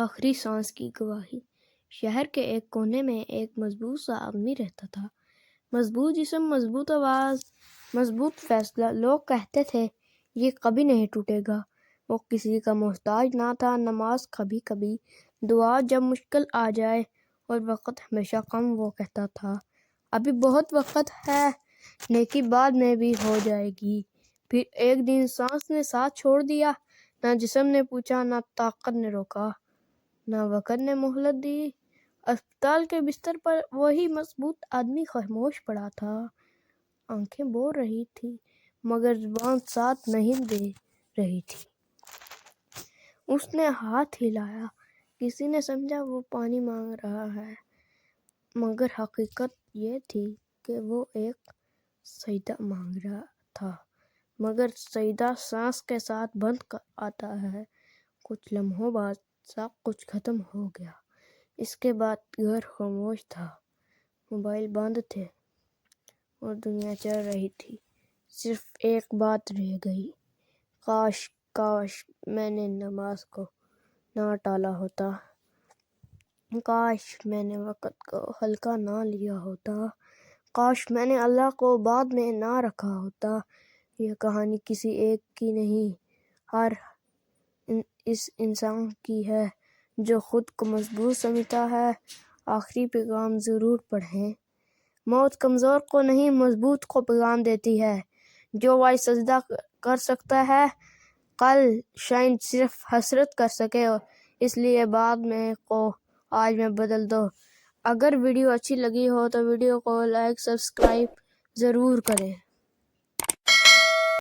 آخری سانس کی گواہی۔ شہر کے ایک کونے میں ایک مضبوط سا آدمی رہتا تھا۔ مضبوط جسم، مضبوط آواز، مضبوط فیصلہ۔ لوگ کہتے تھے، یہ کبھی نہیں ٹوٹے گا۔ وہ کسی کا محتاج نہ تھا، نماز کبھی کبھی دعا جب مشکل آ جائے اور وقت ہمیشہ کم وہ کہتا تھا۔ ابھی بہت وقت ہے، نیکی بعد میں بھی ہو جائے گی۔ پھر ایک دن سانس نے ساتھ چھوڑ دیا، نہ جسم نے پوچھا، نہ طاقت نے روکا۔ نہ وقت نے مہلت دی۔ اسپتال کے بستر پر وہی مضبوط آدمی خاموش پڑا تھا۔ آنکھیں بول رہی تھی، مگر زبان ساتھ نہیں دے رہی تھی۔ اس نے ہاتھ ہلایا۔ کسی نے سمجھا وہ پانی مانگ رہا ہے، مگر حقیقت یہ تھی کہ وہ ایک سجدہ مانگ رہا تھا۔ مگر سجدہ سانس کے ساتھ بند آتا ہے۔ کچھ لمحوں بعد سب کچھ ختم ہو گیا۔ اس کے بعد گھر خاموش تھا۔ موبائل بند تھے اور دنیا چل رہی تھی۔ صرف ایک بات رہ گئی۔ کاش کاش میں نے نماز کو نہ ٹالا ہوتا۔ کاش میں نے وقت کو ہلکا نہ لیا ہوتا۔ کاش میں نے اللہ کو بعد میں نہ رکھا ہوتا۔ یہ کہانی کسی ایک کی نہیں، ہر اس انسان کی ہے جو خود کو مضبوط سمجھتا ہے۔ آخری پیغام ضرور پڑھیں۔ موت کمزور کو نہیں، مضبوط کو پیغام دیتی ہے۔ جو وائی سجدہ کر سکتا ہے، کل شاید صرف حسرت کر سکے۔ اس لیے بعد میں کو آج میں بدل دو۔ اگر ویڈیو اچھی لگی ہو تو ویڈیو کو لائک، سبسکرائب ضرور کریں۔